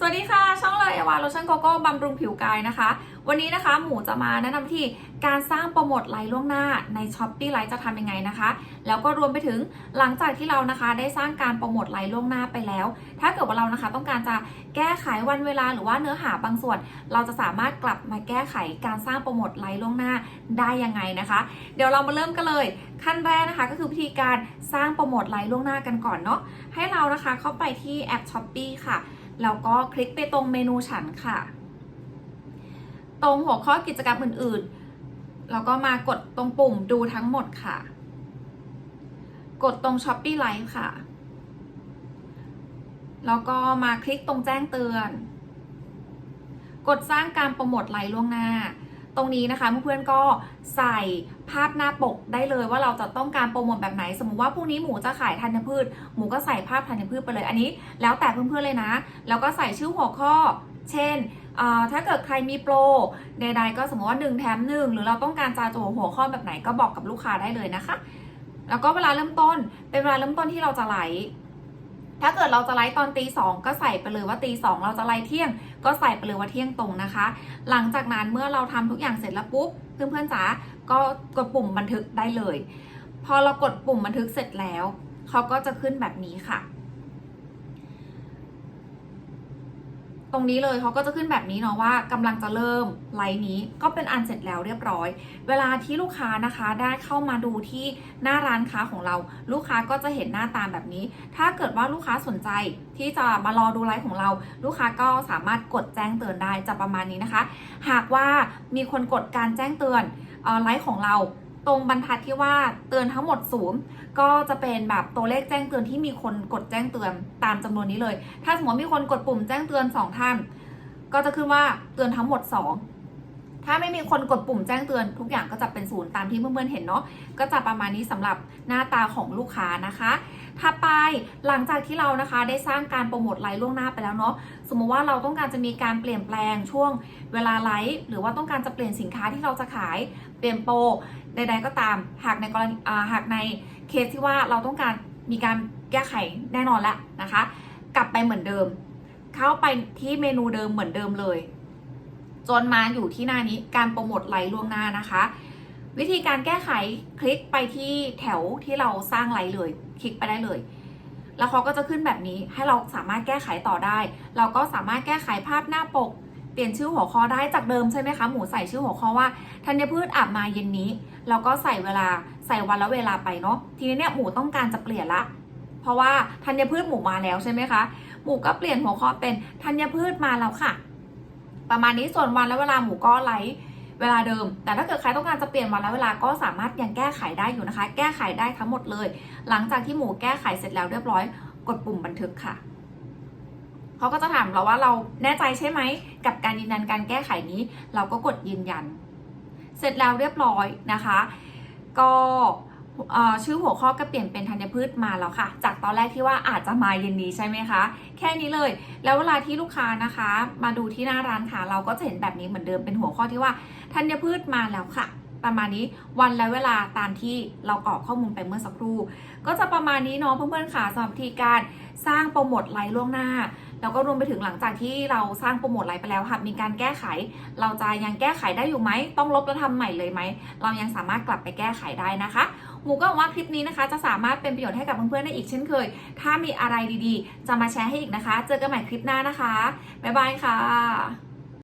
สวัสดีค่ะ ช่องเลยอวาโลชั่นโกโก้บำรุงผิวกายนะคะ วันนี้นะคะหมูจะมาแนะนำวิธีการสร้างโปรโมทไลน์ล่วงหน้าในช้อปปี้ไลฟ์จะทำยังไงนะคะ แล้วก็รวมไปถึงหลังจากที่เรานะคะได้สร้างการโปรโมทไลน์ล่วงหน้าไปแล้ว ถ้าเกิดว่าเรานะคะต้องการจะแก้ไขวันเวลาหรือว่าเนื้อหาบางส่วน เราจะสามารถกลับมาแก้ไขการสร้างโปรโมทไลน์ล่วงหน้าได้ยังไงนะคะ เดี๋ยวเรามาเริ่มกันเลย ขั้นแรกนะคะก็คือวิธีการสร้างโปรโมทไลน์ล่วงหน้ากันก่อนเนาะให้เรานะคะเข้าไปที่แอปช้อปปีค่ะ แล้วก็คลิกไปตรงเมนูฉันค่ะ ตรงหัวข้อกิจกรรมอื่นๆ แล้วก็มากดตรงปุ่มดูทั้งหมดค่ะ กดตรง Shopee Live ค่ะ แล้วก็มาคลิกตรงแจ้งเตือน กดสร้างการโปรโมทไลน์ล่วงหน้า ตรงนี้นะคะเพื่อนๆก็ใส่ภาพหน้าปกได้เลยว่าเราจะต้องการโปรโมทแบบไหน สมมุติว่าพรุ่งนี้หมูจะขายธัญพืช หมูก็ใส่ภาพธัญพืชไปเลยอันนี้ แล้วแต่เพื่อนๆเลยนะ แล้วก็ใส่ชื่อหัวข้อ เช่นถ้าเกิดใครมีโปรใดๆก็สมมติว่า 1 แถม 1 หรือเราต้องการจะโจหัวข้อแบบไหนก็บอกกับลูกค้าได้เลยนะคะ แล้วก็เวลาเริ่มต้นเป็นเวลาเริ่มต้นที่เราจะไลฟ์ ถ้าเกิดเราจะไลฟ์ตอนตีสองก็ใส่ไปเลยว่าตีสองเราจะไลฟ์เที่ยง ก็ใส่ไปเลยว่าเที่ยงตรงนะคะ หลังจากนั้นเมื่อเราทำทุกอย่างเสร็จแล้วปุ๊บเพื่อนๆจ๋าก็กดปุ่มบันทึกได้เลย พอเรากดปุ่มบันทึกเสร็จแล้วเขาก็จะขึ้นแบบนี้ค่ะ ตรงนี้เลยเขาก็จะขึ้นแบบนี้เนาะว่ากำลังจะเริ่มไลน์นี้ก็เป็นอันเสร็จแล้วเรียบร้อย เวลาที่ลูกค้านะคะได้เข้ามาดูที่หน้าร้านค้าของเรา ลูกค้าก็จะเห็นหน้าตามแบบนี้ ถ้าเกิดว่าลูกค้าสนใจที่จะมารอดูไลฟ์ของเรา ลูกค้าก็สามารถกดแจ้งเตือนได้จะประมาณนี้นะคะ หากว่ามีคนกดการแจ้งเตือนไลฟ์ของเรา ตรงบรรทัดที่ว่าเตือนทั้งหมดศูนย์ก็จะเป็นแบบตัวเลขแจ้งเตือนที่มีคนกดแจ้งเตือนตามจำนวนนี้เลย ถ้าสมมติมีคนกดปุ่มแจ้งเตือน 2 ท่าน ก็จะขึ้นว่าเตือนทั้งหมด 2 ถ้าไม่มีคนกดปุ่มแจ้งเตือนทุกอย่างก็จะเป็นศูนย์ตามที่เพื่อนๆเห็นเนาะก็จะประมาณนี้สำหรับหน้าตาของลูกค้านะคะถ้าไปหลังจากที่เรานะคะได้สร้างการโปรโมทไลฟ์ล่วงหน้าไปแล้วเนาะสมมติว่าเราต้องการจะมีการเปลี่ยนแปลงช่วงเวลาไลฟ์หรือว่าต้องการจะเปลี่ยนสินค้าที่เราจะขายเปลี่ยนโปรใด ๆ ก็ตาม หากในกรณีหากในเคสที่ว่าเราต้องการมีการแก้ไขแน่นอนแล้วนะคะ กลับไปเหมือนเดิม เข้าไปที่เมนูเดิมเหมือนเดิมเลย จนมาอยู่ที่หน้านี้การโปรโมทไลฟ์ล่วงหน้านะคะ วิธีการแก้ไขคลิกไปที่แถวที่เราสร้างไลฟ์เลย คลิกไปได้เลย แล้วเขาก็จะขึ้นแบบนี้ให้เราสามารถแก้ไขต่อได้ เราก็สามารถแก้ไขภาพหน้าปก เปลี่ยนชื่อหัวข้อได้จากเดิมใช่ไหมคะหมูใส่ชื่อหัวข้อว่าธัญพืชอาบมาเย็นนี้เราก็ใส่เวลาใส่วันและเวลาไปเนาะทีนี้เนี่ยหมูต้องการจะเปลี่ยนละเพราะว่าธัญพืชหมูมาแล้วใช่ไหมคะ หมูก็เปลี่ยนหัวข้อเป็นธัญพืชมาแล้วค่ะ ประมาณนี้ส่วนวันและเวลาหมูก็ไลฟ์เวลาเดิม แต่ถ้าเกิดใครต้องการจะเปลี่ยนวันและเวลาก็สามารถยังแก้ไขได้อยู่นะคะ แก้ไขได้ทั้งหมดเลย หลังจากที่หมูแก้ไขเสร็จแล้วเรียบร้อย กดปุ่มบันทึกค่ะเขาก็จะถามเราว่าเราแน่ใจใช่ไหมกับการยืนยันการแก้ไขนี้ เราก็กดยืนยัน เสร็จแล้วเรียบร้อยนะคะ ก็ ชื่อหัวข้อก็เปลี่ยนเป็นธัญพืชมาแล้วค่ะ จากตอนแรกที่ว่าอาจจะมาเย็นนี้ใช่ไหมคะ แค่นี้เลย แล้วเวลาที่ลูกค้านะคะ มาดูที่หน้าร้านค่ะ เราก็จะเห็นแบบนี้เหมือนเดิมเป็นหัวข้อที่ว่าธัญพืชมาแล้วค่ะ ประมาณนี้วันและเวลาตามที่เรากรอกข้อมูลไปเมื่อสักครู่ ก็จะประมาณนี้เนาะเพื่อนๆค่ะสำหรับวิธีการสร้างโปรโมทไลน์ล่วงหน้าแล้วก็รวมไปถึงหลังจากที่เราสร้างโปรโมทไลน์ไปแล้วค่ะมีการแก้ไข เราจะยังแก้ไขได้อยู่ไหม ต้องลบแล้วทำใหม่เลยไหม เรายังสามารถกลับไปแก้ไขได้นะคะ หมูก็หวังว่าคลิปนี้นะคะ จะสามารถเป็นประโยชน์ให้กับเพื่อนๆได้อีกเช่นเคย ถ้ามีอะไรดีๆ จะมาแชร์ให้อีกนะคะ เจอกันใหม่คลิปหน้านะคะบ๊ายบายค่ะ